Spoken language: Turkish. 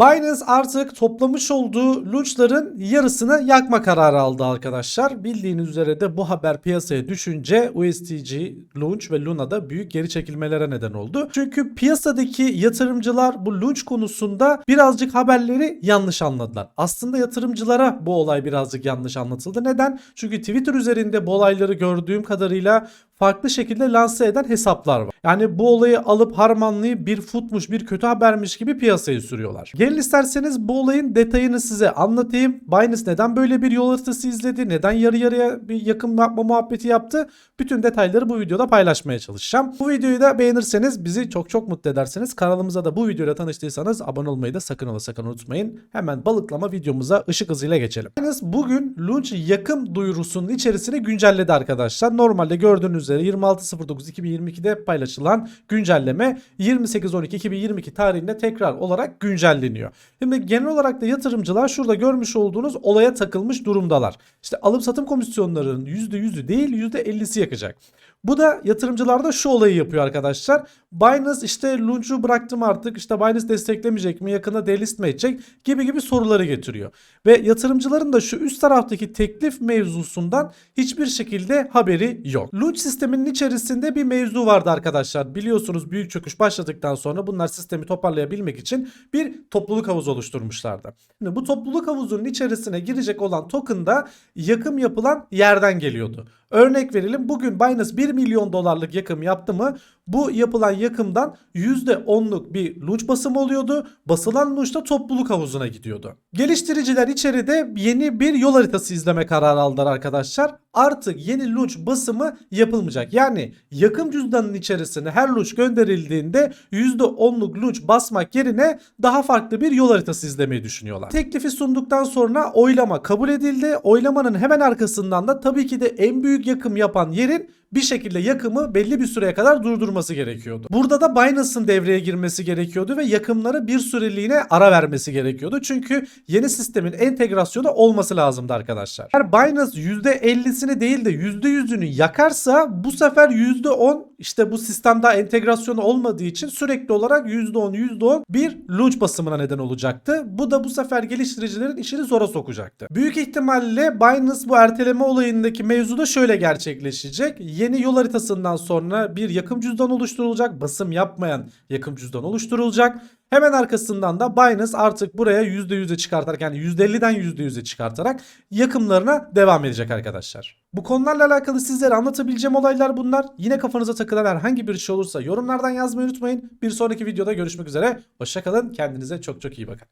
Binance artık toplamış olduğu launchların yarısını yakma kararı aldı arkadaşlar. Bildiğiniz üzere de bu haber piyasaya düşünce USDG, Launch ve Luna'da büyük geri çekilmelere neden oldu. Çünkü piyasadaki yatırımcılar bu launch konusunda birazcık haberleri yanlış anladılar. Aslında yatırımcılara bu olay birazcık yanlış anlatıldı. Neden? Çünkü Twitter üzerinde bu olayları gördüğüm kadarıyla farklı şekilde lanse eden hesaplar var. Yani bu olayı alıp harmanlayıp bir futmuş, bir kötü habermiş gibi piyasaya sürüyorlar. Gelin isterseniz bu olayın detayını size anlatayım. Binance neden böyle bir yol haritası izledi? Neden yarı yarıya bir yakın yapma muhabbeti yaptı? Bütün detayları bu videoda paylaşmaya çalışacağım. Bu videoyu da beğenirseniz bizi çok çok mutlu edersiniz. Kanalımıza da bu videoyla tanıştıysanız abone olmayı da sakın ola sakın unutmayın. Hemen balıklama videomuza ışık hızıyla geçelim. Binance bugün launch yakın duyurusunun içerisini güncelledi arkadaşlar. Normalde gördüğünüz üzere 26.09.2022'de paylaşılan güncelleme 28.12.2022 tarihinde tekrar olarak güncelleniyor. Şimdi genel olarak da yatırımcılar şurada görmüş olduğunuz olaya takılmış durumdalar. İşte alım satım komisyonlarının %100'ü değil %50'si yakacak. Bu da yatırımcılarda şu olayı yapıyor arkadaşlar. Binance işte launch'u bıraktım artık işte Binance desteklemeyecek mi yakında delist mi edecek gibi gibi soruları getiriyor. Ve yatırımcıların da şu üst taraftaki teklif mevzusundan hiçbir şekilde haberi yok. Launch sisteminin içerisinde bir mevzu vardı arkadaşlar. Biliyorsunuz büyük çöküş başladıktan sonra bunlar sistemi toparlayabilmek için bir topluluk havuzu oluşturmuşlardı. Şimdi bu topluluk havuzunun içerisine girecek olan token da yakım yapılan yerden geliyordu. Örnek verelim bugün Binance 1 milyon dolarlık yakım yaptı mı bu yapılan yakımdan %10'luk bir launch basımı oluyordu. Basılan launch da topluluk havuzuna gidiyordu. Geliştiriciler içeride yeni bir yol haritası izleme kararı aldılar arkadaşlar. Artık yeni launch basımı yapılmayacak. Yani yakım cüzdanının içerisine her launch gönderildiğinde %10'luk launch basmak yerine daha farklı bir yol haritası izlemeyi düşünüyorlar. Teklifi sunduktan sonra oylama kabul edildi. Oylamanın hemen arkasından da tabii ki de en büyük yakım yapan yerin bir şekilde yakımı belli bir süreye kadar durdurması gerekiyordu. Burada da Binance'ın devreye girmesi gerekiyordu ve yakımlara bir süreliğine ara vermesi gerekiyordu. Çünkü yeni sistemin entegrasyonu olması lazımdı arkadaşlar. Eğer Binance %50'sini değil de %100'ünü yakarsa bu sefer %10 işte bu sistemde entegrasyonu olmadığı için sürekli olarak %10 %10 bir launch basımına neden olacaktı. Bu da bu sefer geliştiricilerin işini zora sokacaktı. Büyük ihtimalle Binance bu erteleme olayındaki mevzu da şöyle gerçekleşecek. Yeni yol haritasından sonra bir yakım cüzdan oluşturulacak. Basım yapmayan yakım cüzdan oluşturulacak. Hemen arkasından da Binance artık buraya %100'e çıkartarak yani %50'den %100'e çıkartarak yakımlarına devam edecek arkadaşlar. Bu konularla alakalı sizlere anlatabileceğim olaylar bunlar. Yine kafanıza takılan herhangi bir şey olursa yorumlardan yazmayı unutmayın. Bir sonraki videoda görüşmek üzere. Hoşçakalın. Kendinize çok çok iyi bakın.